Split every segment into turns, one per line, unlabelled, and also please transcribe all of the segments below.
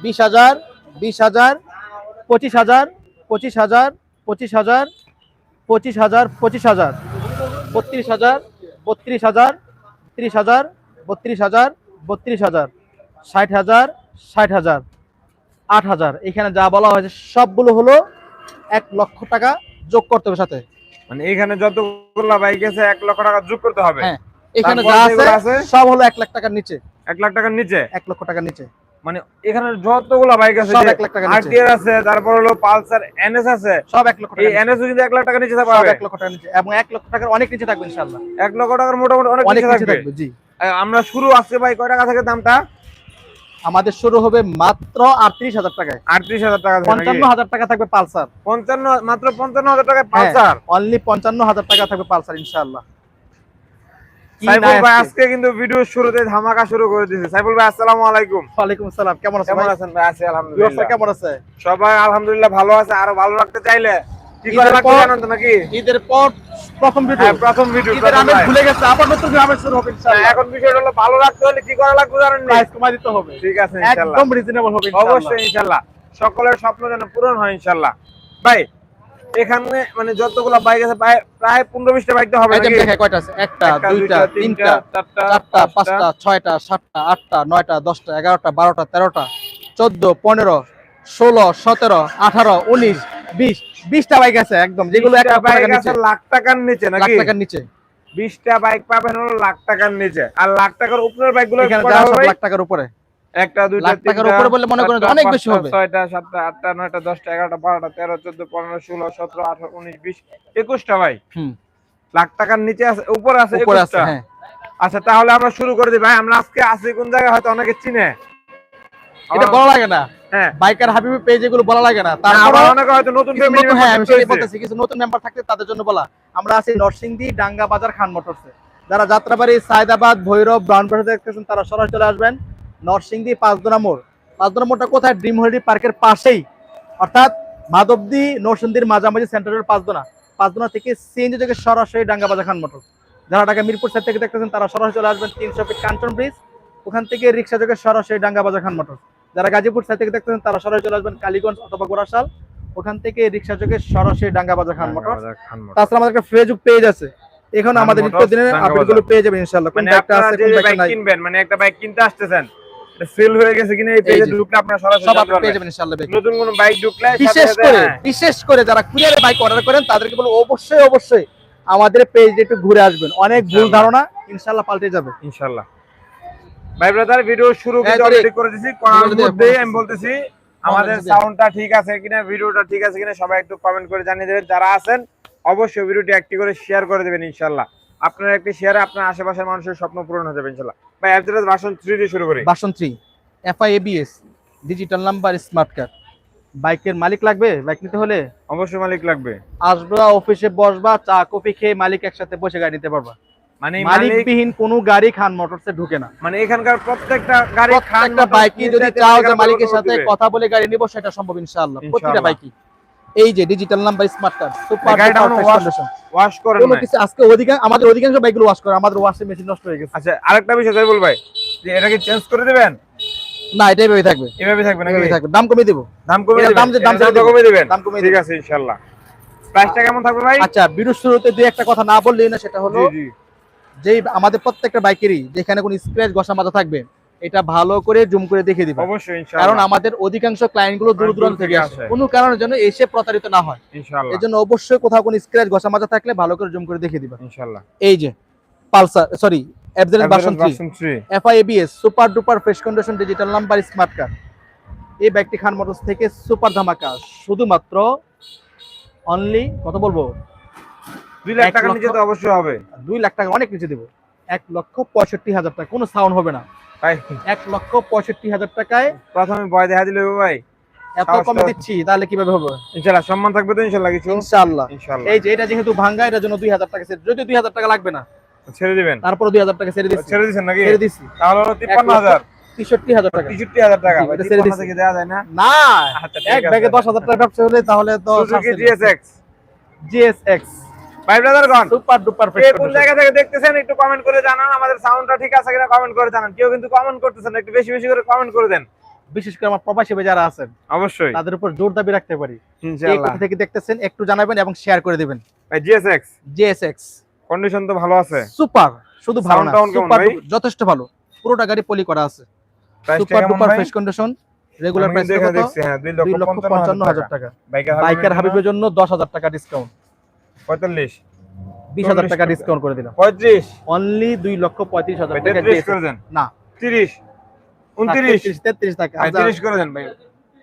বিশ হাজার বিশ হাজার পঁচিশ হাজার পঁচিশ হাজার পঁচিশ হাজার পঁচিশ হাজার পঁচিশ হাজার বত্রিশ হাজার বত্রিশ হাজার ত্রিশ হাজার বত্রিশ হাজার বত্রিশ হাজার ষাট হাজার ষাট হাজার আট হাজার এখানে যা বলা হয়েছে সবগুলো হলো এক লক্ষ টাকা যোগ করতে হবে সাথে
মানে এখানে যতগুলো বাইক আছে এক লক্ষ টাকা যোগ করতে হবে
হ্যাঁ। এখানে যা আছে
আছে?
সব হলো এক লাখ টাকার নিচে
এক লাখ টাকার নিচে
এক লক্ষ টাকার নিচে
মানে এখানে যতগুলো বাইক আছে
সব এক লাখ টাকার নিচে
আরটিআর আছে তারপর হলো পালসার এনএস আছে
সব এক লক্ষ
এই এনএস কিন্তু এক লাখ টাকা নিচে
সব
পাবে
এক লক্ষ টাকার নিচে এবং এক লক্ষ টাকার অনেক নিচে থাকবে
এক লক্ষ টাকার মোটামুটি অনেক নিচে থাকবে।
জি।
আমরা শুরু আজকে ভাই কয় টাকা থেকে দামটা?
আমাদের শুরু হবে মাত্র আটত্রিশ হাজার টাকায়।
আটত্রিশ হাজার টাকা
পঞ্চান্ন? হাজার টাকা থাকবে পালসার।
পঞ্চান্ন মাত্র পঞ্চান্ন হাজার টাকায় পালসার?
অনলি পঞ্চান্ন হাজার টাকা থাকবে পালসার ইনশাল্লাহ কি
সাইফুল ভাই
আজকে?
কিন্তু ভিডিও শুরুতে ধামাকা শুরু করে দিয়েছে। সাইফুল ভাই আসসালামু আলাইকুম।
ওয়ালাইকুম আসসালাম কেমন আছেন
কেমন? আছেন ভাই? আছি আলহামদুলিল্লাহ।
কেমন আছে?
সবাই আলহামদুলিল্লাহ ভালো আছে। আরও ভালো রাখতে চাইলে কি করে রাখতে জানেন তো নাকি?
ঈদের পর প্রথম ভিডিও
হ্যাঁ প্রথম ভিডিও
ঈদের আমেজ ভুলে গেছে আবার নতুন গ্রামে শুরু হবে ইনশাআল্লাহ।
এখন বিষয়টা হলো ভালো রাখতে হলে কি করা লাগবে জানেন নি?
প্রাইস কমাই দিতে হবে।
ঠিক আছে ইনশাআল্লাহ।
একদম রিজনেবল হবে ইনশাআল্লাহ।
অবশ্যই ইনশাআল্লাহ। সকলের স্বপ্ন যেন পূরণ হয় ইনশাআল্লাহ। ভাই এখানে মানে যতগুলো বাইক আছে প্রায় পনেরো বিশটা বাইক হবে
কয়টা আছে? একটা
একটা,
দুইটা তিনটা
চারটা
পাঁচটা। ছয়টা সাতটা আটটা নয়টা দশটা এগারোটা বারোটা তেরোটা চোদ্দ পনেরো ষোলো সতেরো আঠারো উনিশ বিশ। বিশটা বাইক আছে একদম যেগুলো এক
বিশটা বাইক
টাকার
আছে
নিচে।
লাখ টাকার নিচে
লাখ টাকার নিচে।
বিশটা বাইক পাবেন হলো লাখ টাকার নিচে। আর লাখ টাকার উপরের বাইকগুলো
এখানে লাখ টাকার উপরে।
একটা দুইটা
টাকার
তিনটা,
উপরে বললে মনে করেন অনেক বেশি হবে।
ভাই।
হুম।
লাখ টাকার নিচে আছে উপরে আছে
উপরে আছে হ্যাঁ।
আচ্ছা তাহলে আমরা শুরু করে দিই ভাই। আমরা আজকে আছি কোন জায়গায় হয়তো অনেকে চিনে।
এটা বলা লাগে না।
হ্যাঁ।
বাইকার হাবিবি পেজ এগুলো বলা লাগে না। তারপর
অনেকে হয়তো নতুন
নতুন হ্যাঁ আমি সেটাই বলতেছি। কিছু নতুন মেম্বার থাকতে তাদের জন্য বলা। আমরা আছি নরসিংদী ডাঙ্গা বাজার খান মোটরসে। যারা যাত্রাবাড়ি সায়দাবাদ ভৈরব ব্রাউনবাড়ি দেখতেছেন তারা সরাসরি চলে আসবেন। নরসিংদী পাঁচদোনা মোড়। পাঁচদোনা মোড়টা কোথায়? ড্রিম হলিডে পার্কের পাশেই। অর্থাৎ মাধবদী নরসিংদীর মাঝামাঝি সেন্টারের পাঁচদোনা। পাঁচদোনা থেকে সিএনজি থেকে সরাসরি ডাঙ্গা বাজার খান মোটর। যারা ঢাকা মিরপুর সাইড থেকে দেখতেছেন তারা সরাসরি চলে আসবেন তিনশো ফিট কাঞ্চন ব্রিজ ওখান থেকে রিক্সা যোগে সরাসরি ডাঙ্গাবাজা খান মোটর। যারা গাজীপুর সাইড থেকে দেখতেছেন তারা সরাসরি চলে আসবেন কালীগঞ্জ অথবা গোরাশাল ওখান থেকে রিক্সা যোগে সরাসরি ডাঙ্গা বাজার খান মোটর। তাছাড়া আমাদের একটা ফেসবুক পেজ আছে। এখানে
খান
আমাদের
মোটরস,
নিত্য দিনের
আপডেটগুলো
পেয়ে যাবেন ইনশাআল্লাহ। কোন
মানে
বাইকটা
আপনারা
আছে
যে
কোন বাইকটা নাই।
কিনবেন মানে একটা বাইক কিনতে আসতেছেন সেল হয়ে গেছে কিনা এই পেজে ঢুকলে আপনারা সরাসরি
সব পেয়ে
পারবেন।
যাবেন ইনশাআল্লাহ
নতুন কোন বাইক ঢুকলে
বিশেষ করে
হ্যাঁ,
বিশেষ করে যারা কুরিয়ারে বাইক অর্ডার করেন তাদেরকে বলব অবশ্যই অবশ্যই আমাদের পেজ একটু ঘুরে আসবেন। অনেক ভুল ধারণা ইনশাআল্লাহ পাল্টে যাবে।
ইনশাআল্লাহ। ভাই ব্রাদার ভিডিও শুরু
হ্যাঁ,
কিন্তু অলরেডি করে করার মধ্যে আমি বলতেছি আমাদের সাউন্ডটা ঠিক আছে কিনা ভিডিওটা ঠিক আছে কিনা সবাই একটু কমেন্ট করে জানিয়ে দেবেন। যারা আছেন অবশ্যই ভিডিওটি একটি করে শেয়ার করে দেবেন ইনশাআল্লাহ। আপনার একটি শেয়ারে আপনার আশেপাশের মানুষের স্বপ্ন পূরণ হয়ে যাবে ইনশাআল্লাহ ভাই ভার্সন 3 দিয়ে শুরু করি।
Version three FI ABS digital number smart card বাইকের মালিক লাগবে? বাইক নিতে হলে?
অবশ্যই মালিক লাগবে।
আসবা অফিসে বসবা চা কফি খেয়ে মালিক একসাথে বসে গাড়ি নিতে পারবা।
মানে
মালিকবিহীন কোনো গাড়ি খান মোটরসে ঢুকে না।
মানে এখানকার প্রত্যেকটা গাড়ি খান
বাইকই যদি চাও যে মালিকের সাথে কথা বলে গাড়ি নিব সেটা সম্ভব ইনশাআল্লাহ। প্রতিটা। বাইকই। এই যে digital number smart card super
এখনও ওয়াশ করেন
কোনো কিছু আজকে অধিকাংশ আমাদের অধিকাংশ বাইকগুলো ওয়াশ করে আমাদের ওয়াশিং মেশিন নষ্ট হয়ে গেছে।
আচ্ছা আরেকটা বিষয় তাই বল ভাই যে এটা কি চেঞ্জ করে দিবেন?
না এটাই ভেবে থাকবে।
এভাবে থাকবে নাকি?
এভাবেই থাকবে। দাম কমিয়ে দেবো।
দাম কমে
এটা
দিবেন।
দাম যে- দাম
এটা দাম
দিবেন। দাম কমিয়ে
ঠিক আছে ইনশাআল্লাহ প্রাইসটা কেমন থাকবে ভাই?
আচ্ছা বিরুর শুরুতে দুই একটা কথা না বললেই না সেটা হলো যে আমাদের প্রত্যেকটা বাইকেরই যেখানে কোনো স্ক্র্যাচ ঘষা মাজা থাকবে এটা ভালো করে জুম করে দেখে দিবে
অবশ্যই
কারণ আমাদের অধিকাংশ ক্লায়েন্টগুলো দূর
দূর
দূরান্ত থেকে আসে। কোনো কারণের জন্য এসে প্রতারিত না হয়।
ইনশাআল্লাহ।
এর জন্য অবশ্যই কোথাও কোনো স্ক্র্যাচ ঘষা মাজা থাকলে ভালো করে জুম করে দেখিয়ে দিবা
ইনশাআল্লাহ।
এই যে Pulsar sorry FZ version
3
FI ABS super duper fresh condition digital number smart card এই ব্যক্তি খান মোটরস থেকে সুপার ধামাকা। শুধুমাত্র অনলি কত বলব?
2 লাখ
টাকা
নিচে তো অবশ্যই হবে।
দুই লাখ টাকা অনেক নিচে দেবো। এক লক্ষ পঁয়ষট্টি হাজার টাকা। কোনো সাউন্ড হবে না।
ভাই।
এক লক্ষ পঁয়ষট্টি হাজার টাকায়
প্রথমে ভয় দেখা দিলে ভাই।
এত কমে দিচ্ছি তাহলে কীভাবে হবে?
ইনশাআল্লাহ সম্মান থাকবে তো ইনশাআল্লাহ কিছু?
ইনশাআল্লাহ
ইনশাআল্লাহ
এই যে এটা যেহেতু এটার জন্য টাকা যদি টাকা লাগবে না
ছেড়ে দিবেন?
তারপরে দুই হাজার টাকা ছেড়ে দিচ্ছি।
ছেড়ে দিবেন নাকি?
ছেড়ে
তাহলে হলো 53000
তেষট্টি হাজার টাকা।
63000 টাকা
এটা ছেড়ে
53
দিচ্ছি।
থেকে যায় না?
না এক ব্যাগে দশ হাজার টাকা ব্যবসা হলে তাহলে তো
জিএসএক্স
জিএসএক্স
ভাই ব্রাদার গন
সুপার ডুপার
কে কোন জায়গা থেকে দেখতেছেন একটু কমেন্ট করে জানান আমাদের সাউন্ডটা ঠিক আছে কিনা কমেন্ট করে জানান। কেউ কিন্তু কমেন্ট করতেছেন একটু বেশি বেশি করে কমেন্ট করে দেন।
বিশেষ করে আমার প্রবাসী যারা আছেন
অবশ্যই।
তাদের উপর জোর দাবি রাখতে পারি।
ইনশাআল্লাহ।
থেকে দেখতেছেন একটু জানাবেন এবং শেয়ার করে দিবেন।
ভাই জিএসএক্স
জিএসএক্স
কন্ডিশন তো ভালো আছে।
সুপার শুধু ভালো না সুপার যথেষ্ট ভালো। পুরোটা গাড়ি পলি করা আছে। Super duper fresh condition regular price
কিন্তু
কত?
দেখছি হ্যাঁ 2 লক্ষ
লক্ষ পঞ্চান্ন হাজার টাকা।
বাইকার
হাবিবের জন্য? টাকা ডিসকাউন্ট
45
বিশ হাজার টাকা। ডিসকাউন্ট করে দিলাম।
35
অনলি দুই লক্ষ পঁয়ত্রিশ হাজার টাকা
33 করে দেন।
না।
30 29
তেত্রিশ টাকা
ভাই
আচ্ছা,
30 করে দেন ভাই।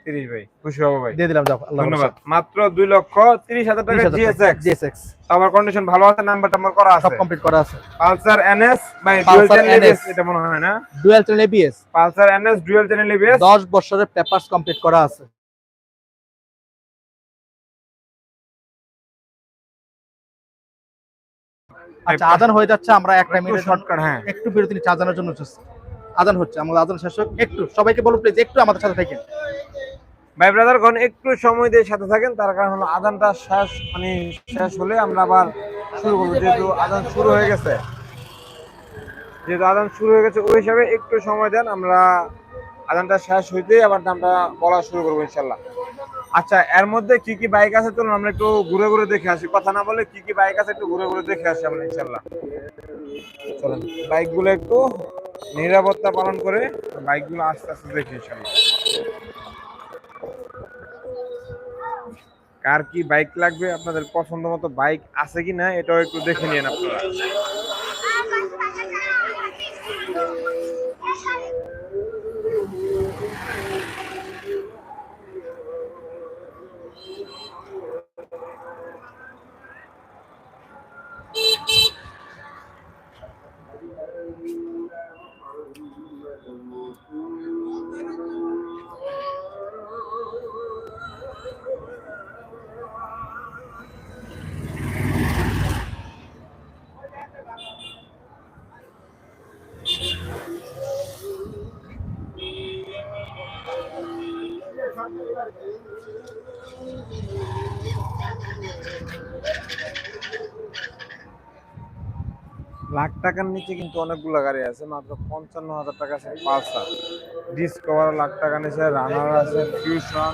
30 ভাই খুশি হব ভাই।
দিয়ে দিলাম যাও
ধন্যবাদ। মাত্র 2 লক্ষ 30 হাজার টাকা জিএসএক্স
জিএসএক্স
আমার কন্ডিশন ভালো আছে নাম্বার টাম্বার করা
সব
আছে।
কমপ্লিট করা আছে।
পালসার এনএস ভাই ডুয়াল চ্যানেল
NS
এটা মনে হয় না।
Dual channel ABS
Pulsar NS dual channel ABS
দশ বছরের পেপারস কমপ্লিট করা আছে। আচ্ছা আজান হয়ে যাচ্ছে আমরা একটা মিনিট
শর্টকাট হ্যাঁ।
একটু বিরতি নিচ্ছি আজানের জন্য আজান হচ্ছে আমাদের আজান শেষ হোক। একটু সবাইকে বলো প্লিজ একটু আমাদের সাথে থাকেন।
ভাই ব্রাদার গণ একটু সময় দিয়ে সাথে থাকেন তার কারণ হলো আদানটা শেষ মানে শেষ হলে আমরা আবার শুরু করব যেহেতু আদান শুরু হয়ে গেছে। যেহেতু আদান শুরু হয়ে গেছে ওই হিসাবে একটু সময় দেন আমরা আদানটা শেষ হইতেই আবার দামটা বলা শুরু করব ইনশাল্লাহ। আচ্ছা এর মধ্যে কি কি বাইক আছে? চলুন আমরা একটু ঘুরে ঘুরে দেখে আসি। কথা না বলে কি কি বাইক আছে একটু ঘুরে ঘুরে দেখে আসি আমরা ইনশাল্লাহ চলেন বাইকগুলো একটু নিরাপত্তা পালন করে বাইকগুলো আস্তে আস্তে দেখি ইনশাল্লাহ কার কি বাইক লাগবে? আপনাদের পছন্দ মতো বাইক আছে কি না এটাও একটু দেখে নিন আপনারা। টাকার নিচে কিন্তু অনেকগুলো গাড়ি আছে, মাত্র পঞ্চান্ন হাজার টাকা আছে পালসার। ডিসকভার লাখ টাকা নিচে রানার আছে Fusion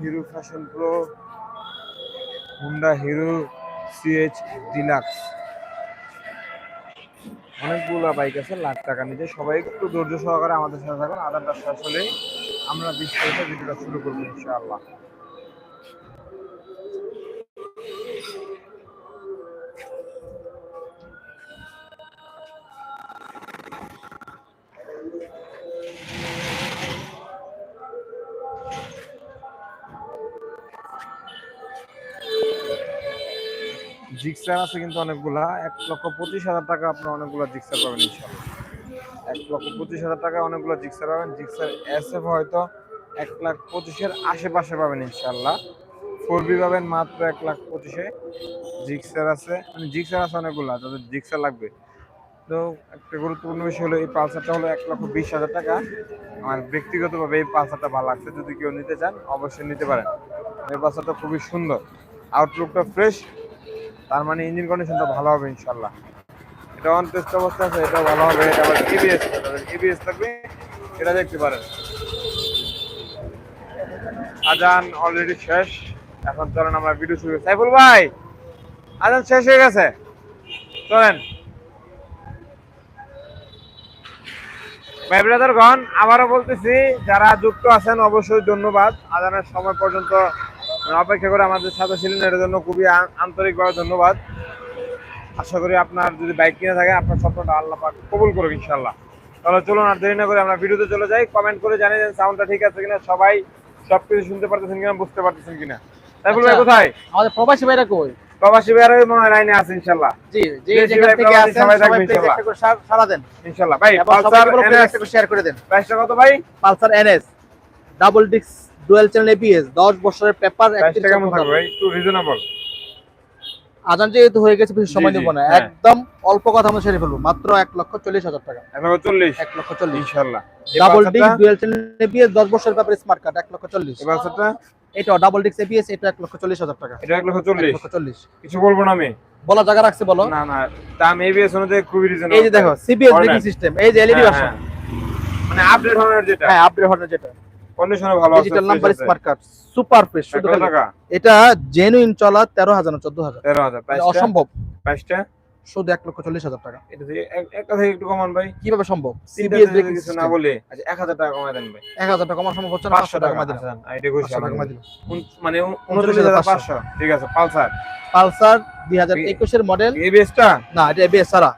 Hero Fashion Pro Honda Hero CH Deluxe অনেকগুলো বাইক আছে, লাখ টাকা নিচে। সবাই একটু ধৈর্য সহকারে আমাদের সাথে থাকুন আধারটা শেষ হলেই আমরা বিস্তারিত ভিডিওটা শুরু করব ইনশাআল্লাহ। জিক্সার আছে কিন্তু অনেকগুলা। এক লক্ষ পঁচিশ হাজার টাকা আপনার অনেকগুলো জিক্সার পাবেন এক লক্ষ পঁচিশ হাজার টাকা অনেকগুলো জিক্সার পাবেন। জিক্সার এস এফ হয়তো এক লাখ পঁচিশের আশেপাশে পাবেন ইনশাল্লাহ ফোর বি পাবেন মাত্র এক লাখ পঁচিশে। জিক্সার আছে। মানে জিক্সার আছে অনেকগুলা যাদের জিক্সার লাগবে। তো একটা গুরুত্বপূর্ণ বিষয় হলো, এই পালসারটা হলো এক লক্ষ বিশ হাজার টাকা। আমার ব্যক্তিগতভাবে এই পালসারটা ভালো লাগছে। যদি কেউ নিতে চান, অবশ্যই নিতে পারেন। এই পালসারটা খুবই সুন্দর। আউটলুকটা ফ্রেশ তার মানে ইঞ্জিন কন্ডিশনটা ভালো হবে ইনশাল্লাহ এটা অন টেস্ট অবস্থা আছে, এটাও ভালো হবে। এটা আবার এবিএস এবিএস থাকবে, এটা দেখতে পারেন। আজান অলরেডি শেষ। এখন চলেন আমরা ভিডিও শুরু সাইফুল ভাই, আজান শেষ হয়ে গেছে। চলেন। ভাই আবারও বলতেছি, যারা যুক্ত আছেন অবশ্যই ধন্যবাদ। আজানের সময় পর্যন্ত অপেক্ষা করে আমাদের সাথে ছিলেন এর জন্য খুবই আন্তরিকভাবে ধন্যবাদ। আশা করি আপনার যদি বাইক কিনে থাকে আপনার স্বপ্নটা আল্লাহ পাক কবুল করুক ইনশাল্লাহ তাহলে চলুন আর দেরি না করে আমরা ভিডিওতে চলে যাই। কমেন্ট করে জানিয়ে দেন সাউন্ডটা ঠিক আছে কিনা সবাই সবকিছু শুনতে পারতেছেন কিনা বুঝতে পারতেছেন কিনা। তাইফুল ভাই
আচ্ছা।
কোথায়?
আমাদের প্রবাসী ভাইরা কই?
প্রবাসী ভাইয়ের মনে হয় লাইনে আছে ইনশাল্লাহ
জি যে যেখান থেকে আছেন
সবাই
সবাই
থাকবে
please
ইনশাল্লাহ।
সারা- দেন।
ইনশাল্লাহ ভাই পালসার
করে শেয়ার করে দেন।
প্রাইসটা কত ভাই
Pulsar NS double disc dual channel ABS দশ বছরের পেপার
প্রাইসটা কেমন থাকবে। একটু রিজনেবল
আজান যেহেতু হয়ে গেছে বেশি সময়
জি,
না।
হ্যাঁ।
একদম অল্প কথা আমরা সেরে ফেলব। মাত্র এক লক্ষ চল্লিশ হাজার টাকা।
এখন চল্লিশ।
এক লক্ষ চল্লিশ।
ইনশাল্লাহ। এই
ডাবল
পালসারটা-
ডিস্ক ডুয়াল চ্যানেল এবিএস দশ বছরের পেপার স্মার্ট কার্ড এক লক্ষ চল্লিশ।
এই পালসারটা
এটা ডাবল ডিস্ক এবিএস এটা এক লক্ষ চল্লিশ হাজার টাকা।
এটা এক লক্ষ
এক
চল্লিশ।
লক্ষ চল্লিশ।
কিছু বলব না আমি?
বলা জায়গা রাখছে বলো।
না না। দাম এবিএস অনুযায়ী খুবই রিজনেবল
এই যে দেখো সিবিএস. ব্রেকিং সিস্টেম এই যে এলইডি
হ্যাঁ,
ভার্সন
হ্যাঁ। মানে আপডেট হওয়ার যেটা।
হ্যাঁ আপডেট হর্নের যেটা।
কন্ডিশনে ভালো আছে
digital number smart card super fresh শুধু
টাকা?
এটা জেনুইন চলা 13000 না
14000 13000
অসম্ভব।
প্রাইসটা
শুধু টাকা।
এটা একটু কমান ভাই।
কীভাবে সম্ভব? সিবিএস
ব্রেক কিছু না বলে আচ্ছা 1000 টাকা কমায় দেন ভাই।
1000 টাকা কমার সম্ভব হচ্ছে না
500 টাকা
কমায় দিন
আচ্ছা, এটা
টাকা
কমায় মানে ঠিক আছে পালসার।
পালসার 2021 এর মডেল
এবিএস টা?
না এটা এবিএস সারা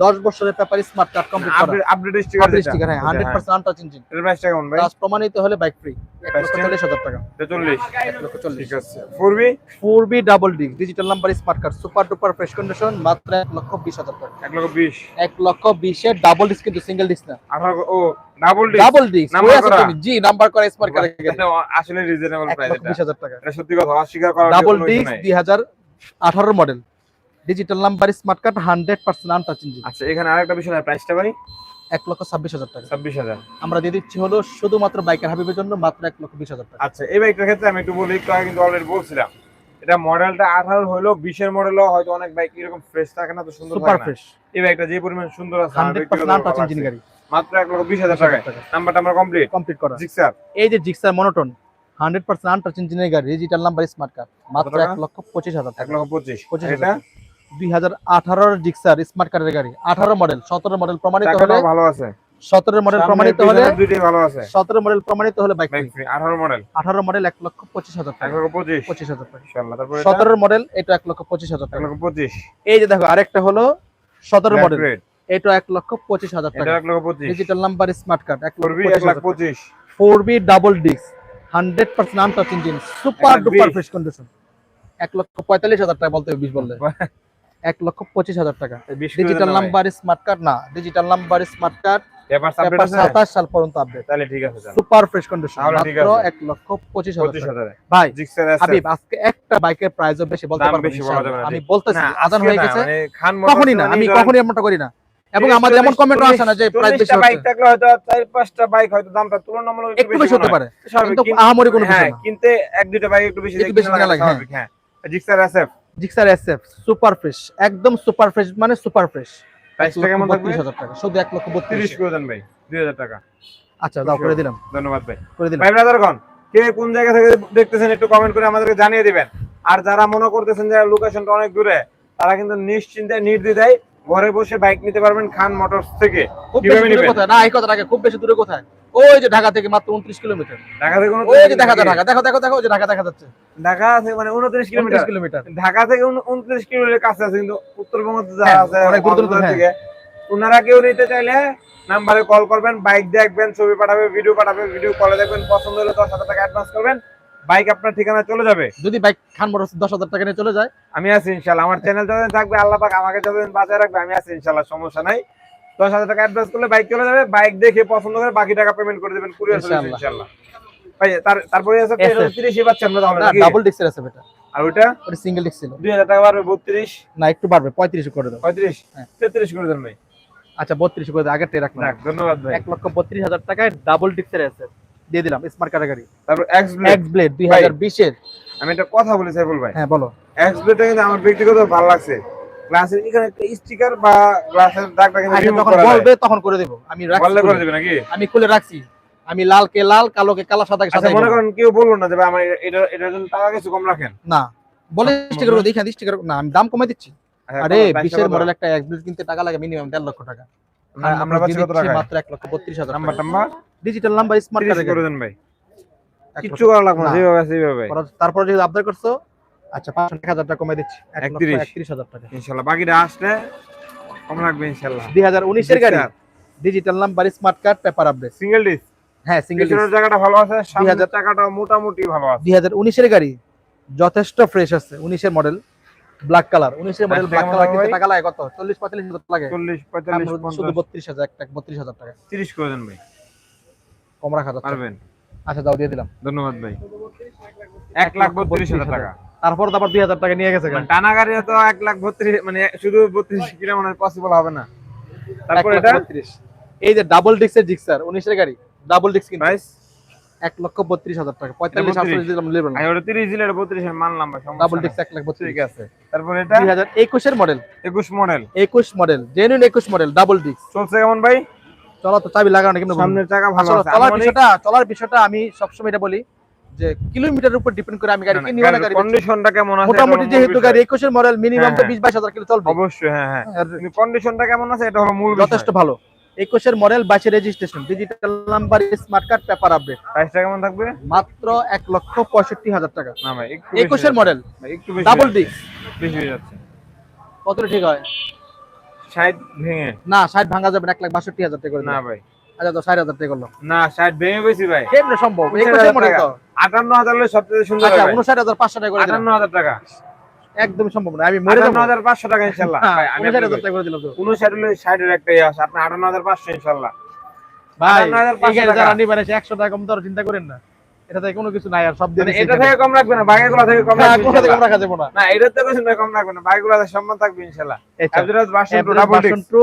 10 বছরের পেপার স্মার্ট কার্ড কমপ্লিট করা।
আপডেট স্টিকার
আপডেট স্টিকার হ্যাঁ 100% আনটাচ ইঞ্জিন
এর প্রাইস কেমন ভাই?
কাজ প্রমাণিত হলে বাইক ফ্রি 140000 টাকা। 140
ঠিক আছে।
4B 4B double D digital number smart card super duper fresh condition মাত্র 120000 টাকা। 120 120 এর ডাবল ডিস্ক কিন্তু সিঙ্গেল ডিস্ক না।
18 ও double disc
double disc
number করা?
জি নাম্বার করা স্মার্ট কার্ড
আসলে রিজনেবল প্রাইস এটা।
20000 টাকা।
এটা সত্যি কথা অস্বীকার করা
double disc 2018 model digital number smart card hundred percent untouch engine
আচ্ছা এখানে আরেকটা বিষয় প্রাইসটা ভাই
এক লক্ষ ছাব্বিশ হাজার টাকা।
ছাব্বিশ হাজার।
আমরা দিয়ে দিচ্ছি হলো শুধুমাত্র বাইকের হাবিবের জন্য মাত্র এক লক্ষ বিশ হাজার টাকা।
আচ্ছা এই বাইকটার ক্ষেত্রে আমি একটু বলি কিন্তু অলরেডি বলছিলাম। এটা মডেলটা আঠারো হলো বিশের মডেলও হয়তো অনেক বাইক এরকম ফ্রেশ থাকে না তো সুন্দর
সুপার ফ্রেশ
এই বাইকটা যে পরিমাণ সুন্দর আছে
হান্ড্রেড পার্সেন্ট গাড়ি।
মাত্র এক লক্ষ বিশ হাজার টাকায়। নাম্বারটা আমরা কমপ্লিট
কমপ্লিট করা।
জিক্সার
এই যে Gixxer monotone hundred percent untouch ইঞ্জিনের গাড়ি ডিজিটাল নাম্বার স্মার্ট কার্ড মাত্র এক লক্ষ পঁচিশ হাজার
এক লক্ষ পঁচিশ।
পঁচিশ
এটা?
দুই হাজার আঠারোর জিক্সার স্মার্ট কার্ডের গাড়ি। আঠারো মডেল সতেরো মডেল প্রমাণিত হলে
ভালো আছে।
সতেরো মডেল প্রমাণিত হলে
ভালো আছে।
সতেরো মডেল প্রমাণিত হলে বাইক
আঠারো মডেল
আঠারো মডেল এক লক্ষ পঁচিশ হাজার টাকা।
লক্ষ পঁচিশ।
হাজার টাকা। সতেরো মডেল এটা এক লক্ষ পঁচিশ হাজার টাকা।
লক্ষ পঁচিশ।
এই যে দেখো আরেকটা হলো সতেরো মডেল এটা এক লক্ষ পঁচিশ হাজার
এটা
টাকা। ডিজিটাল নাম্বার স্মার্ট কার্ড এক লক্ষ
পঁচিশ
four B double disc hundred percent untouch engine super duper fresh condition এক লক্ষ পঁয়তাল্লিশ হাজার টাকা বলতে বিশ বললে। এক লক্ষ পঁচিশ হাজার টাকা। ডিজিটাল নাম্বার স্মার্ট কার্ড না ডিজিটাল নাম্বার স্মার্ট কার্ড সাতাশ সাল পর্যন্ত আপডেট
তাহলে ঠিক আছে
সুপার ফ্রেশ কন্ডিশন মাত্র এক লক্ষ পঁচিশ হাজার
পঁচিশ
টাকা।
হাজারে।
ভাই হাবিব আজকে একটা বাইকের প্রাইসও বেশি বলতে পারব না,
বেশি বলা যাবে না,
ইনশাআল্লাহ। আমি বলতেছি
না,
হয়ে গেছে।
মানে
কখনই না আমি কখনই এমনটা করি না। এবং
তিরিশ,
আমাদের এমন
চল্লিশ,
আসে না যে প্রাইস বেশি
বাইক থাকলে হয়তো চার পাঁচটা বাইক হয়তো দামটা তুলনামূলক
একটু বেশি হতে পারে। কিন্তু
কিন্তু-
আহামরি কোনো না।
কিনতে এক দুইটা বাইক একটু বেশি
বেশি
লাগে,
লাগে,
হ্যাঁ। Gixxer SF
Gixxer SF super fresh একদম সুপার ফ্রেশ মানে সুপার ফ্রেশ
প্রাইসটা কেমন থাকবে
টাকা শুধু এক লক্ষ বত্রিশ।
তিরিশ করে দেন ভাই দুই হাজার টাকা।
আচ্ছা দাও করে দিলাম।
ধন্যবাদ ভাই।
করে দিলাম।
ভাই ব্রাদারগণ কে কোন জায়গা থেকে দেখতেছেন একটু কমেন্ট করে আমাদেরকে জানিয়ে দিবেন। আর যারা মনে করতেছেন যে লোকেশনটা অনেক দূরে তারা কিন্তু নিশ্চিন্তে নির্দ্বিধায় ঘরে বসে বাইক নিতে পারবেন খান মোটরস থেকে। কীভাবে
না এই খুব বেশি দূরে কোথায়? ওই যে ঢাকা থেকে মাত্র উনত্রিশ কিলোমিটার।
ঢাকা থেকে
ওই যে দেখা যায় ঢাকা দেখো দেখো দেখো যে ঢাকা দেখা যাচ্ছে।
ঢাকা থেকে মানে উনত্রিশ কিলোমিটার।
কিলোমিটার।
ঢাকা থেকে উনত্রিশ কিলোমিটার কাছে আছে কিন্তু উত্তরবঙ্গ যারা
হ্যাঁ,
আছে
অনেক দূর দূর হ্যাঁ।
থেকে। ওনারা কেউ নিতে চাইলে নাম্বারে কল করবেন বাইক দেখবেন ছবি পাঠাবে ভিডিও পাঠাবে ভিডিও কলে দেখবেন পছন্দ হলে দশ হাজার টাকা অ্যাডভান্স করবেন। বাইক আপনার ঠিকানা চলে যাবে।
যদি বাইক খান মোটর দশ হাজার টাকা নিয়ে চলে যায়।
আমি আছি ইনশাল্লাহ আমার চ্যানেল যতদিন থাকবে আল্লাহ পাক আমাকে যতদিন বাঁচায় রাখবে আমি আছি ইনশাল্লাহ সমস্যা নাই। দশ হাজার টাকা অ্যাডভান্স করলে বাইক চলে যাবে। বাইক দেখে পছন্দ করে বাকি টাকা পেমেন্ট করে দেবেন কুরিয়ার সার্ভিস
ইনশাআল্লাহ।
ভাই তারপরে আছে
SF
তিরিশই পাচ্ছি আমরা তাহলে
ডাবল ডিক্সের আছে এটা
আর ওইটা?
ওটা সিঙ্গেল ডিক্স ছিল।
দুই হাজার টাকা বাড়বে বত্রিশ।
না একটু বাড়বে পঁয়ত্রিশ করে দাও
পঁয়ত্রিশ?
হ্যাঁ।
করে দেন ভাই।
আচ্ছা বত্রিশ করে দাও আগেরটাই
ধন্যবাদ ভাই।
এক লক্ষ বত্রিশ হাজার টাকায় ডাবল ডিক্সের আছে। দিয়ে দিলাম স্মার্ট ক্যাটাগরি
তারপর এক্স ব্লেড
এক্স
আমি একটা কথা বলি সাইফুল ভাই।
হ্যাঁ বলো।
এক্স ব্লেডটা কিন্তু আমার ব্যক্তিগত ভালো লাগছে। গ্লাসের এখানে একটা স্টিকার বা গ্লাসের দাগটা
যখন। বলবে তখন করে দেবো। আমি রাখছি
বললে করে। দেবে নাকি?
আমি খুলে রাখছি। আমি লাল কালো সাদা
আচ্ছা
সাদা
মনে করেন কেউ বলল না যে ভাই আমার এটা এটার জন্য টাকা কিছু কম রাখেন?
না। বলে স্টিকার করে দেখি স্টিকার না আমি দাম কমে দিচ্ছি।
আচ্ছা,
আরে বিশের মডেল একটা কিনতে টাকা লাগে মিনিমাম লক্ষ টাকা।
আমরা- পাচ্ছি কত টাকা
মাত্র এক লক্ষ বত্রিশ হাজার
নাম্বার টাম্বার
ডিজিটাল নাম্বার স্মার্ট
তিরিশ করে দেন ভাই। কিচ্ছু করা লাগবে না। যেভাবে আছে
তারপরে যদি আবদার করছ আচ্ছা পাঁচশো এক হাজার টাকা কমে দিচ্ছি
একত্রিশ।
হাজার টাকা।
ইনশাল্লাহ। বাকিটা আসলে কম লাগবে ইনশাল্লাহ।
দুই হাজার উনিশের গাড়ি। Digital number smart card paper update
single disc
হ্যাঁ সিঙ্গেল
জায়গাটা ভালো আছে? সামনের
2000
চাকাটা মোটামুটি ভালো আছে।
গাড়ি যথেষ্ট ফ্রেশ আছে। উনিশের মডেল ব্ল্যাক কালার উনিশের মডেল ব্ল্যাক কালার কিন্তু টাকা লাগে কত? চল্লিশ পঁয়তাল্লিশ হাজার টাকা লাগে।
চল্লিশ
আমরা
পঁয়তাল্লিশ
শুধু
পঞ্চাশ।
বত্রিশ হাজার একটা বত্রিশ হাজার টাকা।
তিরিশ করে দেন ভাই।
কম রাখা যাচ্ছে।
পারবেন।
আচ্ছা দাও দিয়ে দিলাম।
ধন্যবাদ ভাই। এক লাখ বত্রিশ হাজার টাকা।
তারপর আবার দুই হাজার টাকা নিয়ে গেছে
মানে টানা গাড়ি তো এক লাখ বত্রিশ মানে শুধু বত্রিশ কিলো মানে পসিবল হবে না। তারপর এটা?
এই যে ডাবল ডিস্কের জিক্সার উনিশের গাড়ি ডাবল ডিস্ক
প্রাইস
এক লক্ষ বত্রিশ হাজার টাকা পঁয়তাল্লিশ
এটা 32
আটচল্লিশ দিলাম নেবেন
ওটা তিরিশ দিলে এটা বত্রিশ মানলাম
ডাবল। ডিস্ক এক লাখ বত্রিশ।
ঠিক আছে। তারপর এটা?
দুই হাজার একুশের মডেল
একুশ মডেল
একুশ মডেল জেনুইন একুশ মডেল ডাবল ডিস্ক
চলছে কেমন ভাই?
চলা তো চাবি লাগানো কিন্তু
সামনের চাকা ভালো
চলার বিষয়টা চলার বিষয়টা আমি সবসময় এটা বলি। যে কিলোমিটারের উপর ডিপেন্ড করে আমি গাড়ি কিনি না গাড়ি
কন্ডিশনটা কেমন আছে
মোটামুটি যেহেতু গাড়ি
বিষয়।
একুশের মডেল মিনিমাম
হ্যাঁ,
তো
হ্যাঁ।
বিশ বাইশ হাজার কিলো চলবে।
অবশ্যই হ্যাঁ হ্যাঁ। কন্ডিশনটা কেমন আছে এটা হলো মূল
যথেষ্ট ভালো। একুশের মডেল বাইশের registration digital number smart card paper update
প্রাইসটা কেমন থাকবে?
মাত্র এক লক্ষ পঁয়ষট্টি হাজার টাকা।
না ভাই একটু
একুশের মডেল
একটু বেশি
ডাবল
হয়ে
ডিস্ক
বেশি হয়ে যাচ্ছে।
কতটা ঠিক হয়?
60 ভেঙে।
না ষাট ভাঙা যাবে না এক লাখ বাষট্টি হাজার টাকা করে
না। ভাই।
আচ্ছা তো ষাট হাজার টাকা করল।
না 60 ভেঙে বেশি ভাই।
কেমনে সম্ভব?
উনষাট
একুশের
হাজার
মডেল
টাকা।
তো
58000 হলে সবচেয়ে সুন্দর
আচ্ছা উনষাট হাজার পাঁচশো টাকা করে দিলাম।
58000 টাকা।
একদম সম্ভব না আমি মরে যাব।
58500 টাকা ইনশাআল্লাহ ভাই আমি
উনষাট হাজার টাকা করে দিলাম তো।
59 হলে 60 একটা ইয়ে আছে আপনি 58500 ইনশাআল্লাহ
ভাই
58,500
এখানে যারা নিবেন একশো টাকা কম তো চিন্তা করেন না। এটাতে কোনো কিছু নাই আর সব দিয়ে
মানে এটা থেকে কম রাখবে না বাকিগুলো থেকে কম
হ্যাঁ,
রাখবে
কোথা কম রাখা যাবে না?
না এটা থেকে কম রাখবে না বাকিগুলো সম্মান থাকবে ইনশাআল্লাহ double disc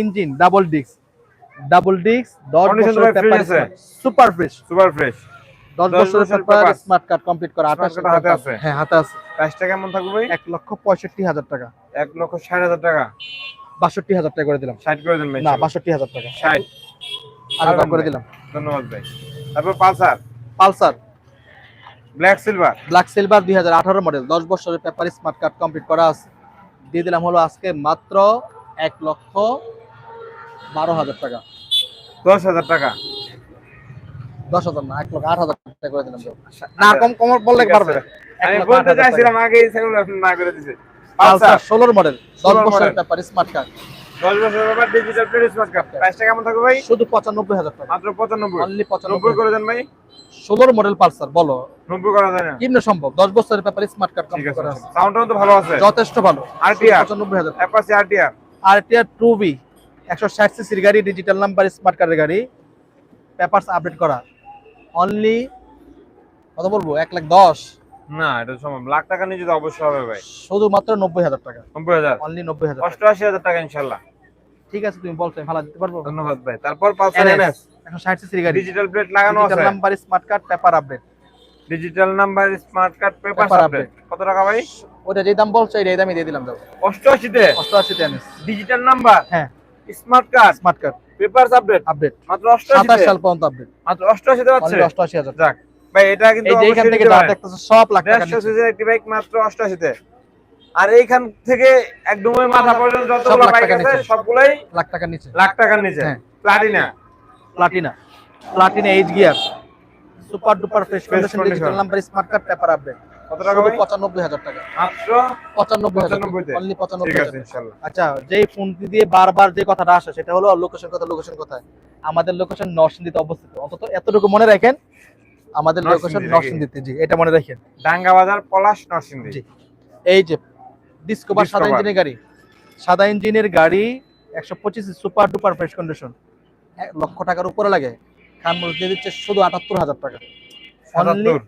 engine double disc double disc 10
Condition
বছরের
তো ভাই
পেপার
fresh আছে?
সুপার ফ্রেশ
সুপার ফ্রেশ
10
10
বছরের পেপার স্মার্ট কার্ড কমপ্লিট করা 28
card হাতে আছে?
হ্যাঁ হাতে আছে।
প্রাইসটা কেমন থাকবে ভাই?
1 লক্ষ 65 হাজার টাকা।
এক লক্ষ ষাট হাজার টাকা।
62 হাজার টাকা করে দিলাম।
ষাট করে দেন ভাই
না 62 হাজার টাকা।
ষাট।
আরও কম করে দিলাম।
ধন্যবাদ ভাই। তারপর Pulsar?
Pulsar.
Black silver?
Black silver 2018 model 10 বছরের পেপার স্মার্ট কার্ড কমপ্লিট করা আছে। দিয়ে দিলাম হলো আজকে মাত্র 1 লক্ষ 12 হাজার টাকা।
দশ হাজার টাকা।
10 হাজার না 1 লক্ষ 8 হাজার টাকা করে দিলাম না কম কম বললে পারবে
আমি বলতে
আট হাজার
চাইছিলাম আগে এই সেগুলো না করে দিছে।
পালসার 16 মডেল 10
16
বছরের
model।
স্মার্ট কার্ড
দশ বছর ব্যাপার ডিজিটাল প্লেট স্মার্ট কার্ড প্রাইসটা কেমন থাকবে ভাই?
শুধু 95000 হাজার টাকা।
মাত্র পঁচানব্বই।
অনলি
নব্বই
95
করে দেন ভাই।
16 মডেল পালসার বলো।
নব্বই করা যায় না।
কেমনে সম্ভব? 10 বছরের পেপার স্মার্ট কার্ড
ঠিক
কমপ্লিট করা আছে।
সাউন্ডটাও তো ভালো আছে।
যথেষ্ট ভালো।
RTR
95000
Apache RTR
R TR 2B 160 সিসির গাড়ি ডিজিটাল নাম্বার স্মার্ট কার্ডের গাড়ি। পেপারস আপডেট করা। অনলি কত বলব? 1 লাখ 10
না এটা সম্ভব লাখ টাকা নিচে তো অবশ্যই হবে ভাই।
শুধুমাত্র 90000 টাকা।
নব্বই হাজার?
অনলি 90000 টাকা।
অষ্টআশি হাজার টাকা ইনশাল্লাহ।
ঠিক আছে তুমি বলছো ভাড়া দিতে পারব?
ধন্যবাদ ভাই। তারপর পালসার এনএস।
160 সিসির গাড়ি।
ডিজিটাল প্লেট লাগানো
ডিজিটাল
আছে।
Number smart card paper update
digital number smart card paper update কত টাকা ভাই?
ওটা যে দাম বলছো এই দামই দিয়ে দিলাম দাও।
অষ্টআশিতে?
88 তে এনএস।
ডিজিটাল নাম্বার
হ্যাঁ।
Smart card
smart card
paper update
update
মাত্র
27
অষ্টআশিতে
সাল পর্যন্ত আপডেট
মাত্র অষ্টআশিতে পাচ্ছে
অনলি 88000
যাক ভাই এটা কিন্তু
এই এখান থেকে যা দেখতেছো সব লাখ টাকা
দেড়শো
নিচে।
সিসির একটি বাইক মাত্র অষ্টআশিতে। আর এইখান থেকে একদম মাথা পর্যন্ত যতগুলো বাইক আছে। সবগুলাই
লাখ টাকার নিচে
লাখ টাকার নিচে। Platina
Platina Platina H gear super duper fresh condition digital number smart card paper update
কত টাকা ভাই?
95000 টাকা।
মাত্র
95000
95 তে।
অনলি
ঠিক আছে ইনশাআল্লাহ
আচ্ছা যেই ফোনটি দিয়ে বারবার যে কথাটা আসে সেটা হলো লোকেশন কথা লোকেশন কোথায় আমাদের লোকেশন নরসিংদীতে অবস্থিত। অন্তত এতটুকু মনে রাখেন আমাদের লোকেশন? নরসিংদীতে। জি এটা মনে রাখেন।
ডাঙ্গা বাজার পলাশ নরসিংদী।
জি। এই যে ডিসকভার সাদা ইঞ্জিনের গাড়ি। সাদা ইঞ্জিনের গাড়ি একশো পঁচিশ সুপার ডুপার ফ্রেশ কন্ডিশন লক্ষ টাকার উপরে লাগে। খানমুল দিয়ে দিচ্ছে শুধু আটাত্তর হাজার টাকা।
77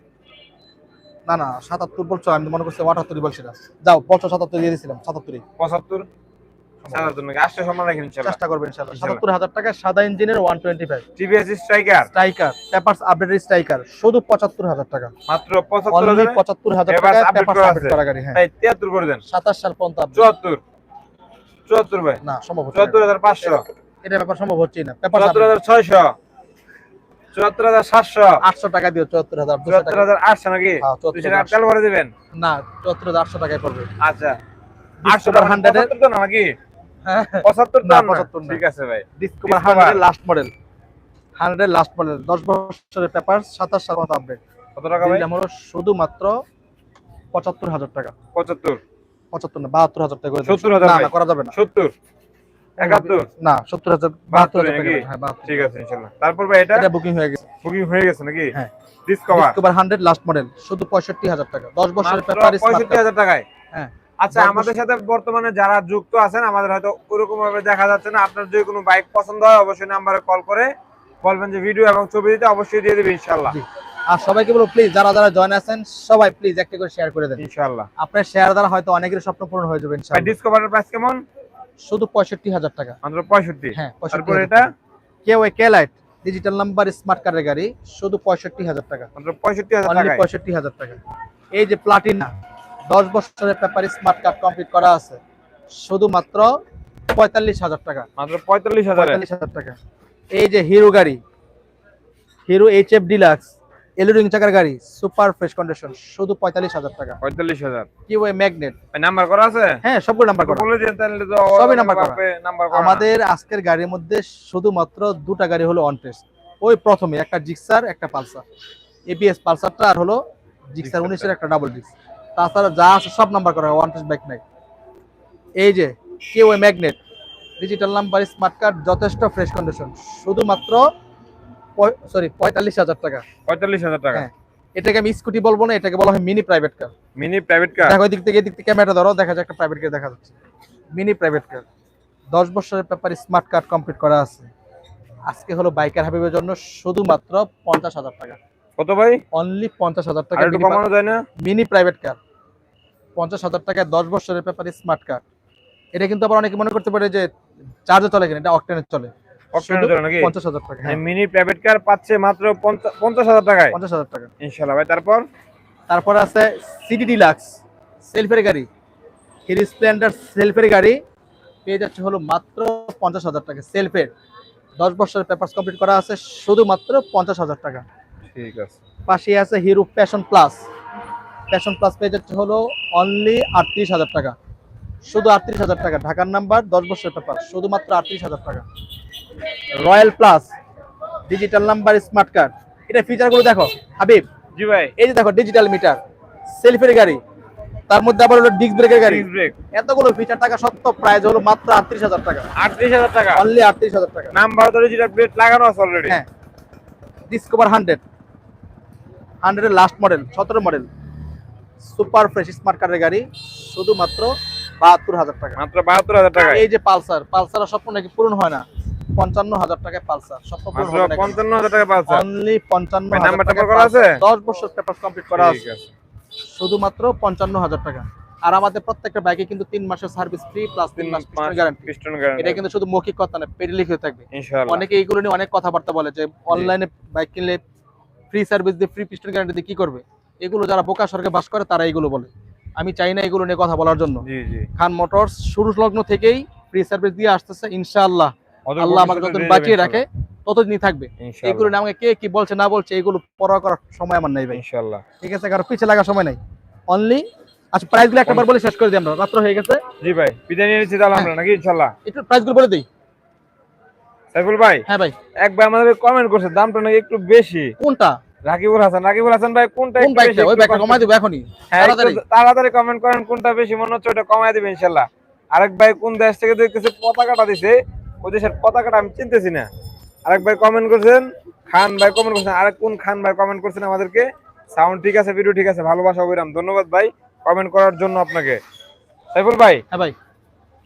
না না সাতাত্তর বলছো আমি মনে করছি আটাত্তরই বলছি না। যাও বলছো সাতাত্তর দিয়ে দিয়েছিলাম সাতাত্তরই।
75 77 নাকি? আসলে সম্মান রাখেন ইনশাআল্লাহ
চেষ্টা করবেন ইনশাল্লাহ।
ইনশাল্লাহ।
সাতাত্তর হাজার টাকা সাদা ইঞ্জিনের one twenty five
TVS Striker
Striker papers updated Striker শুধু পঁচাত্তর হাজার টাকা।
মাত্র 75
অনলি
হাজারে?
পঁচাত্তর হাজার টাকা আপডেট করা গাড়ি হ্যাঁ।
তাই 73 করে দেন।
সাতাশ সাল পর্যন্ত update।
74 74 ভাই?
না সম্ভব হচ্ছে না।
74500
এটা ব্যাপার সম্ভব হচ্ছেই না। পেপার
74600 74700
আটশো টাকা দিও চুয়াত্তর হাজার টাকা।
74800 নাকি?
74,800
দুশো টাকা তেল ভরে দিবেন?
না চুয়াত্তর হাজার আটশো টাকায় পড়বে।
আচ্ছা।
Discover 100 এর-
75 তো নাকি? 75
না,
না।
75 না।
ঠিক আছে ভাই।
Discover hundred last model hundred last model দশ বছরের পেপার সাতাশ সাল মতো আপডেট
কত টাকা ভাই?
শুধুমাত্র পঁচাত্তর হাজার টাকা।
75
পঁচাত্তর না বাহাত্তর হাজার টাকা করে দিন।
70,000
না
ভাই।
না করা যাবে না।
70 71
না সত্তর হাজার বাহাত্তর হাজার টাকা হ্যাঁ
ঠিক আছে ইনশাআল্লাহ তারপর ভাই এটা?
এটা বুকিং হয়ে গেছে।
বুকিং হয়ে গেছে নাকি?
হ্যাঁ।
Discover
Discover hundred last model শুধু পঁয়ষট্টি হাজার টাকা। দশ বছরের পেপার
পঁয়ষট্টি হাজার টাকায়?
হ্যাঁ।
আচ্ছা আমাদের সাথে বর্তমানে যারা যুক্ত আছেন আমাদের হয়তো ওরকম ভাবে দেখা যাচ্ছে না। আপনার যদি কোনো বাইক পছন্দ হয় অবশ্যই নাম্বারে কল করে বলবেন যে ভিডিও এবং ছবি দিতে অবশ্যই দিয়ে দেবে ইনশাল্লাহ।
আর সবাইকে বলব প্লিজ যারা যারা জয়েন আছেন সবাই প্লিজ একটা করে শেয়ার করে দেন।
ইনশাল্লাহ।
আপনার শেয়ার দ্বারা হয়তো অনেকের স্বপ্ন পূরণ হয়ে যাবে ইনশাআল্লাহ
ডিসকভারের প্রাইস কেমন?
শুধু পঁয়ষট্টি হাজার টাকা।
পঁয়ষট্টি?
হ্যাঁ
তারপর
65,000
এটা?
কেউ ওই কে লাইট ডিজিটাল নাম্বার স্মার্ট কার্ডের গাড়ি শুধু পঁয়ষট্টি হাজার টাকা।
পঁয়ষট্টি হাজার
পঁয়ষট্টি হাজার টাকা। এই যে প্লাটিনা দশ বছরের পেপার স্মার্ট কার্ড কমপ্লিট করা আছে শুধুমাত্র পঁয়তাল্লিশ হাজার টাকা।
মাত্র পঁয়তাল্লিশ হাজার?
টাকা। এই যে হিরো গাড়ি হিরো এইচ এফ ডিলাক্স এলুরিং চাকার গাড়ি সুপার ফ্রেশ কন্ডিশন শুধু পঁয়তাল্লিশ হাজার টাকা।
পঁয়তাল্লিশ হাজার?
কি ওই ম্যাগনেট?
নাম্বার করা আছে?
হ্যাঁ সবগুলো নাম্বার করা।
বলে দিন তাহলে তো
সবই নাম্বার করা। আমাদের আজকের গাড়ির মধ্যে শুধুমাত্র দুটা গাড়ি হলো অন টেস্ট ওই প্রথমে একটা জিক্সার একটা পালসার এবিএস পালসারটা আর হলো জিক্সার। উনিশের একটা ডাবল ডিস্ক তাছাড়া যা আছে সব নাম্বার করা ওয়ান টেস্ট ব্যাক নাই এই যে কেউ magnet digital number smart card যথেষ্ট ফ্রেশ কন্ডিশন শুধুমাত্র সরি পঁয়তাল্লিশ হাজার টাকা।
পঁয়তাল্লিশ হাজার টাকা।
হ্যাঁ। এটাকে আমি স্কুটি বলব না এটাকে বলা হয় mini private car
mini private car
দেখো এদিক থেকে এদিক থেকে ক্যামেরা ধরো দেখা যায় একটা প্রাইভেট কার দেখা যাচ্ছে। মিনি প্রাইভেট কার দশ বছরের ব্যাপারে স্মার্ট কার্ড কমপ্লিট করা আছে। আজকে হলো বাইকার হাবিবের জন্য শুধুমাত্র পঞ্চাশ হাজার টাকা।
কত ভাই?
অনলি পঞ্চাশ হাজার টাকা
কমানো যায় না?
মিনি প্রাইভেট কার পঞ্চাশ হাজার টাকায় দশ বছরের ব্যাপারে স্মার্ট কার্ড এটা কিন্তু আবার অনেকে মনে করতে পারে যে চার্জে চলে কিনা এটা অকটেনের চলে। পঞ্চাশ হাজার টাকা হ্যাঁ।
মিনি প্রাইভেট কার পাচ্ছে মাত্র পঞ্চাশ হাজার টাকায়?
পঞ্চাশ হাজার টাকা।
ইনশাল্লাহ ভাই তারপর?
তারপর আছে সিটি ডিলাক্স সেলফের গাড়ি। স্প্লেন্ডার সেলফের গাড়ি। পেয়ে যাচ্ছে হলো মাত্র পঞ্চাশ হাজার টাকা সেলফের দশ বছরের পেপার কমপ্লিট করা আছে শুধুমাত্র পঞ্চাশ হাজার টাকা।
ঠিক আছে।
পাশে আছে Hero Passion Plus Passion Plus পেয়ে যাচ্ছে হলো অনলি আটত্রিশ হাজার টাকা। শুধু আটত্রিশ হাজার টাকা ঢাকার নাম্বার দশ বছরের পেপার শুধুমাত্র আটত্রিশ হাজার টাকা। Royal Plus digital number smart card এটা ফিচারগুলো দেখো হাবিব।
জি ভাই।
এই যে দেখো ডিজিটাল মিটার সেলফের গাড়ি তার মধ্যে আবার হলো ডিস্ক ব্রেকের গাড়ি।
ব্রেক
এতগুলো ফিচার টাকা সত্য প্রাইস হলো মাত্র আটত্রিশ হাজার টাকা।
আটত্রিশ হাজার টাকা?
অনলি আটত্রিশ হাজার টাকা।
নাম্বার তো ডিজিটাল প্লেট লাগানো আছে অলরেডি
হ্যাঁ। ডিসকভার হান্ড্রেড হান্ড্রেডের লাস্ট মডেল সতেরো মডেল সুপার ফ্রেশ স্মার্ট কারের গাড়ি শুধুমাত্র বাহাত্তর হাজার টাকা।
মাত্র বাহাত্তর হাজার টাকা
এই যে পালসার পালসার স্বপ্ন নাকি পূরণ হয় না। পঞ্চান্ন হাজার টাকায় পালসার?
পঞ্চান্ন হাজার টাকা পাচ্ছে
অনলি পঞ্চান্ন
আছে?
দশ বছর পেপার কমপ্লিট করা আছে। শুধুমাত্র পঞ্চান্ন হাজার টাকা। আর আমাদের প্রত্যেকটা বাইকে কিন্তু তিন মাসের সার্ভিস ফ্রি প্লাস তিন মাস গ্যারান্টি এটা কিন্তু শুধু মৌখিক কথা না লিখে থাকবে। অনেকে এইগুলো নিয়ে অনেক কথাবার্তা বলে যে অনলাইনে বাইক কিনলে ফ্রি সার্ভিস দিয়ে ফ্রি পিস্টন গ্যারান্টি দিয়ে কি করবে? এগুলো যারা বোকা সরকে বাস করে তারা এইগুলো বলে। আমি চাই না এগুলো নিয়ে কথা বলার জন্য। খান মোটরস শুরু লগ্ন থেকেই ফ্রি সার্ভিস দিয়ে আসতেছে ইনশাআল্লাহ। আল্লাহ আমাকে যতদিন বাঁচিয়ে রাখে ততদিনই থাকবে। এইগুলো আমাকে কে কি বলছে না বলছে এগুলো পরোয়া করার সময় আমার নাই ভাই।
ইনশাআল্লাহ
ঠিক আছে কারও পিছে লাগার সময় নাই। অনলি আচ্ছা প্রাইসগুলো একবার বলে শেষ করে দিই আমরা রাত্র হয়ে গেছে।
জি ভাই বিদায় নিয়ে নিচ্ছি তাহলে আমরা নাকি ইনশাআল্লাহ
একটু প্রাইসগুলো বলে দিই।
সাইফুল ভাই
হ্যাঁ ভাই।
একবার আমাদের কমেন্ট করছে দামটা নাকি একটু বেশি।
কোনটা?
রাকিবুল হাসান রাকিবুল হাসান ভাই কোনটা একটু বেশি?
ওই কমাই দেবো এখনই।
হ্যাঁ
তাড়াতাড়ি।
কমেন্ট করেন কোনটা বেশি মনে হচ্ছে ওটা কমায় দিবে ইনশাল্লাহ। আরেক ভাই কোন দেশ থেকে দেখতেছে পতাকাটা দিছে ওই দেশের পতাকাটা আমি চিনতেছি না। আরেক ভাই কমেন্ট করছেন খান ভাই কমেন্ট করছেন। আরেক কোন খান ভাই কমেন্ট করছেন আমাদেরকে? সাউন্ড ঠিক আছে ভিডিও ঠিক আছে ভালোবাসা অবিরাম। ধন্যবাদ ভাই কমেন্ট করার জন্য আপনাকে। সাইফুল ভাই
হ্যাঁ ভাই।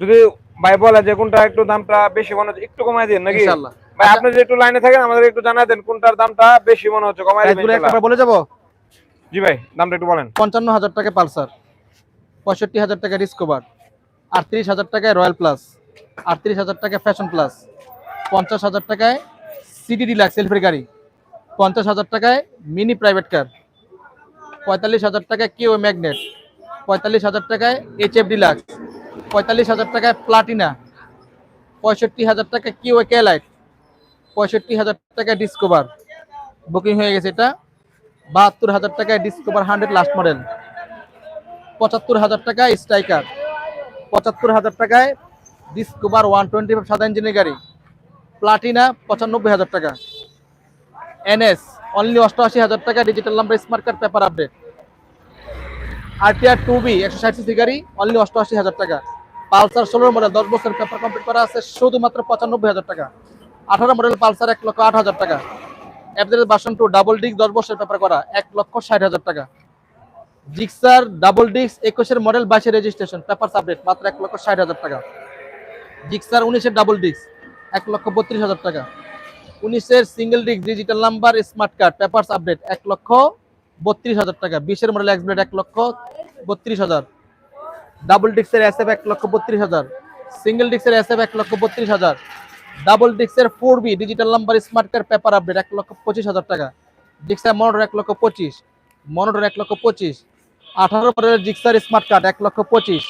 যদি ভাই বলে যে কোনটা একটু দামটা বেশি মনে হচ্ছে একটু কমায় দিন নাকি?
ইনশাআল্লাহ।
ভাই আপনি যে একটু লাইনে থাকেন আমাদের একটু জানা দেন কোনটার দামটা বেশি মনে হচ্ছে কমাই দিবেন
প্রাইসগুলো একবার বলে যাব?
জি ভাই দামটা একটু বলেন।
পঞ্চান্ন হাজার টাকা পালসার পঁয়ষট্টি হাজার টাকা ডিসকভার আটত্রিশ হাজার টাকায় রয়্যাল প্লাস আটত্রিশ হাজার টাকায় ফ্যাশন প্লাস পঞ্চাশ হাজার টাকায় সিটি ডিলাক্স সেলফের গাড়ি পঞ্চাশ হাজার টাকায় মিনি প্রাইভেট কার পঁয়তাল্লিশ হাজার টাকায় কেও ম্যাগনেট পঁয়তাল্লিশ হাজার টাকায় এইচ এফ ডিলাক্স পঁয়তাল্লিশ হাজার টাকায় প্লাটিনা পঁয়ষট্টি হাজার টাকা কিউ কে লাইট পঁয়ষট্টি হাজার টাকায় ডিসকভার বুকিং হয়ে গেছে এটা বাহাত্তর হাজার টাকায় ডিসকভার হান্ড্রেড লাস্ট মডেল পঁচাত্তর হাজার টাকায় স্ট্রাইকার পঁচাত্তর হাজার টাকায় ডিসকভার ওয়ান টোয়েন্টি ফাইভ সাদা ইঞ্জিনের গাড়ি। প্লাটিনা পঁচানব্বই হাজার টাকা। এনএস অনলি অষ্টআশি হাজার টাকা digital number smart card paper update RTR two B একশো ষাট সিসি গাড়ি অনলি অষ্টআশি হাজার টাকা। পালসার ষোলো মডেল দশ বছর পেপার কমপ্লিট করা আছে, শুধুমাত্র পঁচানব্বই হাজার টাকা। আঠারো মডেল পালসার এক লক্ষ আট হাজার টাকা। অ্যাপদের বাসন টু ডাবল ডিস্ক দশ বছর পেপার করা, এক লক্ষ ষাট হাজার টাকা। জিক্সার ডাবল ডিস্ক একুশের মডেল বাইশের রেজিস্ট্রেশন পেপার আপডেট মাত্র এক লক্ষ ষাট হাজার টাকা। জিক্সার উনিশের ডাবল ডিস্ক এক লক্ষ বত্রিশ হাজার টাকা উনিশের single disc digital number smart card papers update এক লক্ষ বত্রিশ হাজার টাকা বিশের মডেল এক্সব্লেড এক লক্ষ বত্রিশ হাজার ডাবল ডিস্কের এস এফ এক লক্ষ বত্রিশ হাজার সিঙ্গেল ডিক্সের এস এফ এক লক্ষ বত্রিশ হাজার ডাবল ডিস্কের four B digital number smart card paper update এক লক্ষ পঁচিশ হাজার টাকা ডিক্সার মনোটর এক লক্ষ পঁচিশ মনোটর এক লক্ষ পঁচিশ আঠারো মডেলের জিক্সার স্মার্ট কার্ড এক লক্ষ পঁচিশ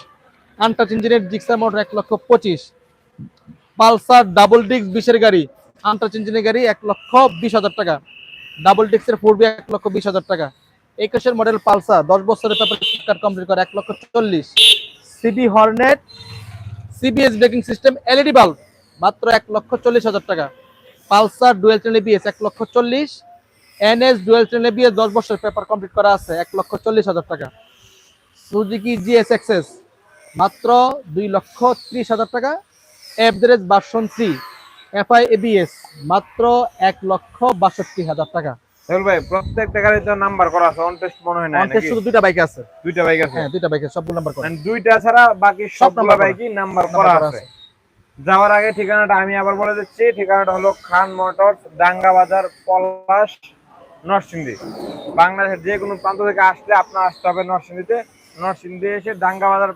আনটাচ ইঞ্জিনের জিক্সার মোটর এক লক্ষ পঁচিশ পালসার ডাবল ডিস্ক বিশের গাড়ি আন্টার ইঞ্জিনের গাড়ি এক লক্ষ বিশ হাজার টাকা। ডাবল ডিক্সের ফোর বি এক লক্ষ বিশ হাজার টাকা। একুশের মডেল পালসার, দশ বছরের পেপার কার্ড কমপ্লিট করে এক লক্ষ চল্লিশ। CB Hornet, CBS braking system, LED bulb, মাত্র এক লক্ষ চল্লিশ হাজার টাকা। পালসার ডুয়েল চ্যানেল বিএস এক লক্ষ চল্লিশ। এনএস ডুয়েল চ্যানেল বিএস দশ বছর পেপার কমপ্লিট করা আছে, এক লক্ষ চল্লিশ হাজার টাকা। সুজুকি জিএস এক্সএস মাত্র দুই লক্ষ ত্রিশ হাজার টাকা। Average version three FI ABS মাত্র এক লক্ষ বাষট্টি হাজার টাকা।
সোহেল ভাই প্রত্যেকটা গাড়িতে তো নাম্বার করা আছে অন টেস্ট মনে হয় না
শুধু দুইটা বাইক আছে।
দুইটা বাইক আছে?
হ্যাঁ দুইটা বাইক সবগুলো নাম্বার করা।
মানে দুইটা ছাড়া বাকি সবগুলো বাইকই নাম্বার
নাম্বার
করা
করা
আছে। যাওয়ার আগে ঠিকানাটা আমি আবার বলে দিচ্ছি ঠিকানাটা হলো খান মোটরস ডাঙ্গা বাজার পলাশ নরসিংদী। বাংলাদেশের যে কোনো প্রান্ত থেকে আসলে আপনার আসতে হবে নরসিংদীতে। নরসিংদী এসে ডাঙ্গা বাজার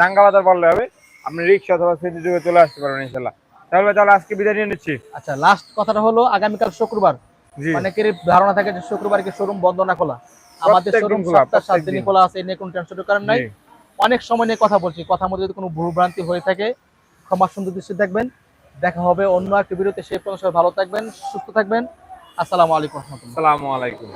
ডাঙ্গা বাজার বললে হবে। আপনি রিক্সা অথবা সিটি যুগে চলে আসতে পারবেন ইনশাল্লাহ তাহলে তাহলে আজকে বিদায় নিয়ে নিচ্ছি।
আচ্ছা লাস্ট কথাটা হলো আগামীকাল শুক্রবার।
জি।
অনেকেরই ধারণা থাকে যে শুক্রবার কি শোরুম বন্ধ না খোলা? আমাদের শোরুম সপ্তাহ সাত দিনই
দিন।
খোলা আছে এই নিয়ে কোনো টেনশনের কারণ নাই। অনেক সময় নিয়ে কথা বলছি কথার মধ্যে যদি কোনো ভুলভ্রান্তি হয়ে থাকে ক্ষমা সুন্দর দৃষ্টি দেখবেন। দেখা হবে অন্য একটা ভিডিওতে। সেই পর্যন্ত ভালো থাকবেন সুস্থ থাকবেন। আসসালামু আলাইকুম
আসসালামু আলাইকুম।